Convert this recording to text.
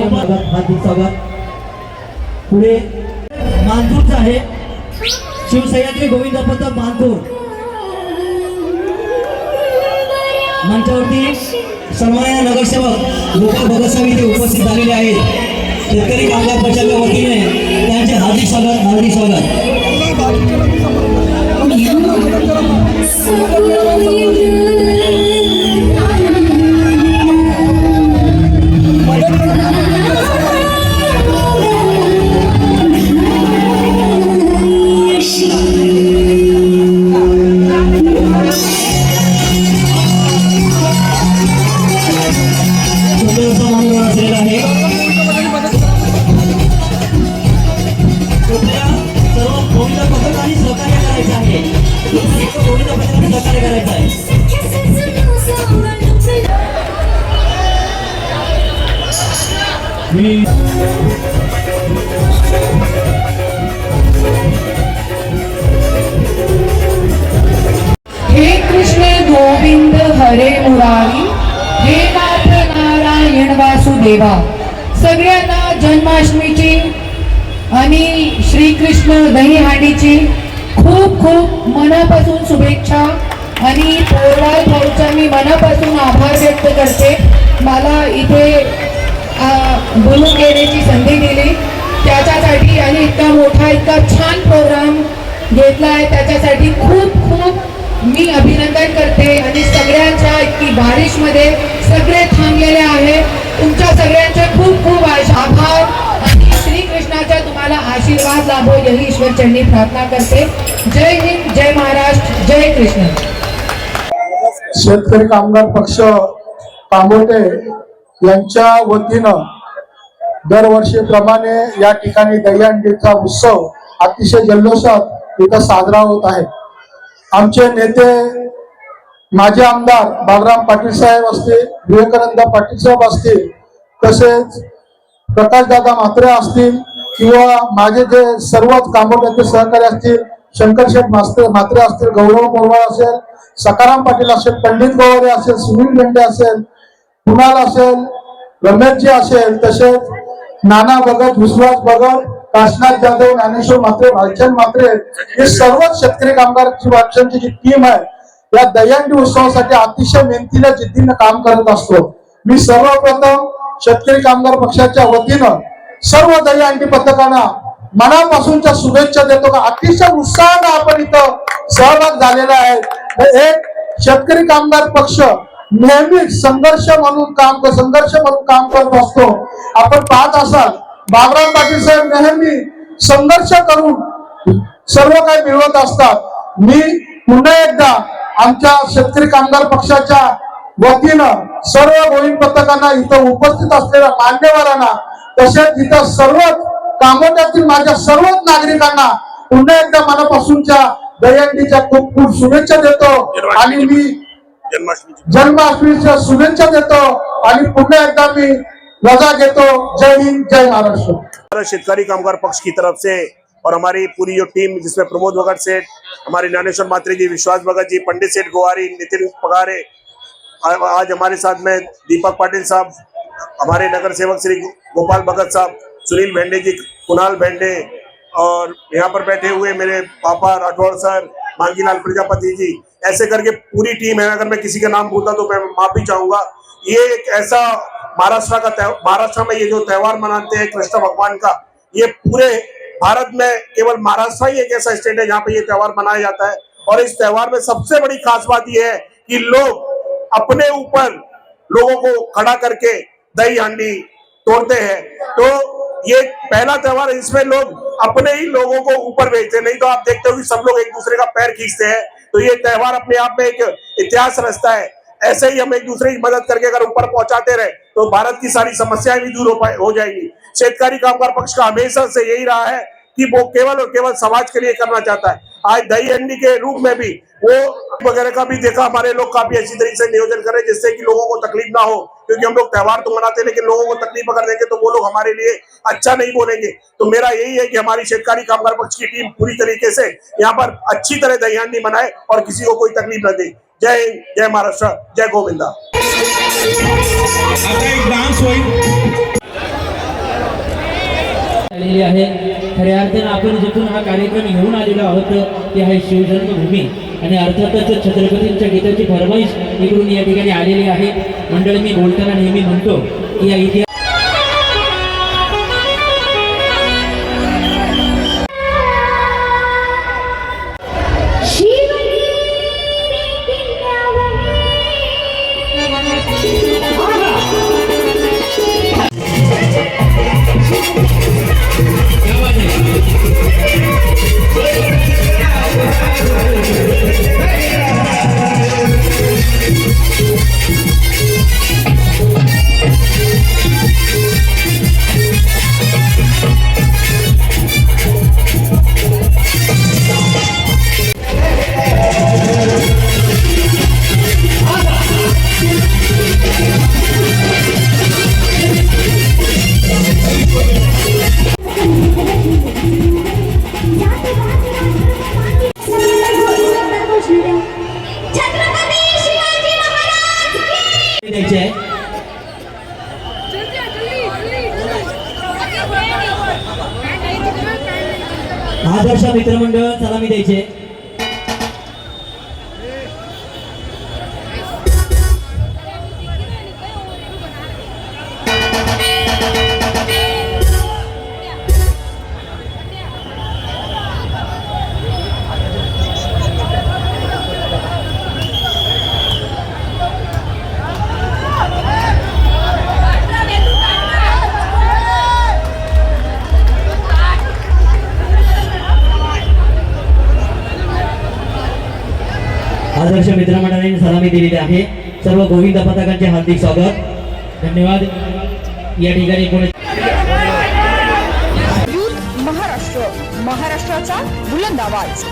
हार्दिक स्वागत पुढे मानपूरचं आहे. शिवसह्याद्री गोविंद पथक मानपूर. मंचावरती सन्मान्य नगरसेवक गोपाळ भगतसाहेब इथे उपस्थित झालेले आहेत. शेतकरी कामगार पक्षाच्या वतीने त्यांचे हार्दिक स्वागत हार्दिक स्वागत. मी हे कृष्ण गोविंद हरे मुरारी हे नाथ नारायण वासुदेवा. सगळ्यांना जन्माष्टमीची आणि श्रीकृष्ण दहीहांडीची खूप खूप मनापासून शुभेच्छा आणि पोरवाल भाऊचा मी मनापासून आभार व्यक्त करते. मला इथे बोलून घेण्याची संधी दिली. त्याच्यासाठी आणि इतका मोठा इतका छान प्रोग्राम घेतला आहे त्याच्यासाठी खूप खूप मी अभिनंदन करते. आणि सगळ्यांच्या इतकी बारिशमध्ये सगळे थांबलेले आहे. तुमच्या सगळ्यांचे खूप खूप आश- आभार. आणि श्रीकृष्णाचा तुम्हाला आशीर्वाद लाभो यही ईश्वर चरणी प्रार्थना करते. जय हिंद जय महाराष्ट्र जय कृष्ण. शेतकरी कामगार पक्ष कामोटे यांच्या वतीनं दरवर्षीप्रमाणे या ठिकाणी दहीहंडीचा उत्सव अतिशय जल्लोषात इथं साजरा होत आहे. आमचे नेते माजी आमदार बाबराम पाटील साहेब असतील विवेकानंद पाटील साहेब असतील तसेच प्रकाशदादा म्हात्रे असतील किंवा माझे जे सर्वच कामोट्याचे सहकारी असतील शंकरशेठ मास्ते म्हात्रे असतील गौरव मोरवाळ असेल सकाराम पाटील असेल पंडित गोवारे असेल सुनील बेंडे असेल कुणाल असेल रमेशजी असेल तसेच नाना भगत विश्वास भगत काशनाथ जाधव ज्ञानेश्वर म्हात्रे भालचंद म्हात्रे हे सर्वच शेतकरी कामगारची वाटचांची जी टीम आहे या दहीहंडी उत्सवासाठी अतिशय मेहनतीने जिद्दीनं काम करत असतो. मी सर्वप्रथम शेतकरी कामगार पक्षाच्या वतीनं सर्व दहीहंडी पथकांना मनापासूनच्या शुभेच्छा देतो का? अतिशय उत्साहानं आपण इथं सहभाग झालेला आहे. एक शेतकरी कामगार पक्ष नेहमी संघर्ष म्हणून काम कर- संघर्ष म्हणून काम करत असतो. आपण पाहत असाल बाबराव पाटील साहेब नेहमी संघर्ष करून सर्व काही मिळवत असतात. मी पुन्हा एकदा आमच्या शेतकरी कामगार पक्षाच्या वतीनं सर्व गोविंद पथकांना इथं उपस्थित असलेल्या मान्यवरांना तसेच इथं सर्वच कामोट्यातील माझ्या सर्वच नागरिकांना पुन्हा एकदा मनापासूनच्या दहीहंडीच्या खूप खूप शुभेच्छा देतो. आणि मी जन्माष्टमीच्या शुभेच्छा देतो आणि पुन्हा एकदा मी रजा घेतो. जय हिंद जय महाराष्ट्र. शेतकारी कामगार पक्ष की तरफ़ से और हमारी पूरी जो टीम जिसमें प्रमोद भगत सेठ हमारे ज्ञानेश्वर मात्रे जी विश्वास भगत जी पंडित सेठ गोवारी नितिन पगारे आज हमारे साथ में दीपक पाटिल साहब हमारे नगर सेवक श्री गोपाल भगत साहब सुनील भेंडे जी कुणाल भेंडे और यहाँ पर बैठे हुए मेरे पापा राठौर सर मांगीलाल प्रजापति जी ऐसे करके पूरी टीम है। अगर मैं किसी का नाम भूलता तो मैं माफ़ी चाहूँगा। ये एक ऐसा महाराष्ट्र का महाराष्ट्र में ये जो त्योहार मनाते हैं कृष्ण भगवान का, ये पूरे भारत में केवल महाराष्ट्र ही एक ऐसा स्टेट है जहाँ पे ये त्योहार मनाया जाता है। और इस त्योहार में सबसे बड़ी खास बात यह है कि लोग अपने ऊपर लोगों को खड़ा करके दही हांडी तोड़ते हैं। तो ये पहला त्योहार इसमें लोग अपने ही लोगों को ऊपर भेजते नहीं तो आप देखते हो कि सब लोग एक दूसरे का पैर खींचते हैं। तो ये त्यौहार अपने आप में एक इतिहास रचता है। ऐसे ही हम एक दूसरे की मदद करके अगर ऊपर पहुंचाते रहे तो भारत की सारी समस्याएँ भी दूर हो पाए हो जाएगी। शेतकारी कामगार पक्ष का हमेशा से यही रहा है कि वो केवल और केवल समाज के लिए करना चाहता है। आज दही हंडी के रूप में भी वो वगैरह का भी देखा, हमारे लोग काफ़ी अच्छी तरीके से नियोजन करें जिससे कि लोगों को तकलीफ़ ना हो, क्योंकि हम लोग त्यौहार तो मनाते हैं, लेकिन लोगों को तकलीफ़ अगर देंगे तो वो लोग हमारे लिए अच्छा नहीं बोलेंगे। तो मेरा यही है कि हमारी शेतकारी कामगार पक्ष की टीम पूरी तरीके से यहाँ पर अच्छी तरह दही मनाए और किसी को कोई तकलीफ़ न दे। जय हिंद, जय महाराष्ट्र, जय गोविंदा। केलेली आहे. खऱ्या अर्थानं आपण जिथून हा कार्यक्रम घेऊन आलेलो आहोत ते आहे शिवजन्मभूमी. आणि अर्थातच छत्रपतींच्या गीताची फरमाईश इकडून या ठिकाणी आलेली आहे. मंडळ मी बोलताना नेहमी म्हणतो की या इतिहास द्यायचे आहे. आदर्श मित्रमंडळ सलामी द्यायचे. आदर्श मित्रमंडळाने सलामी दिलेली आहे. सर्व गोविंद पथकांचे हार्दिक स्वागत. धन्यवाद. या ठिकाणी कोणी महाराष्ट्र महाराष्ट्राचा बुलंद आवाज.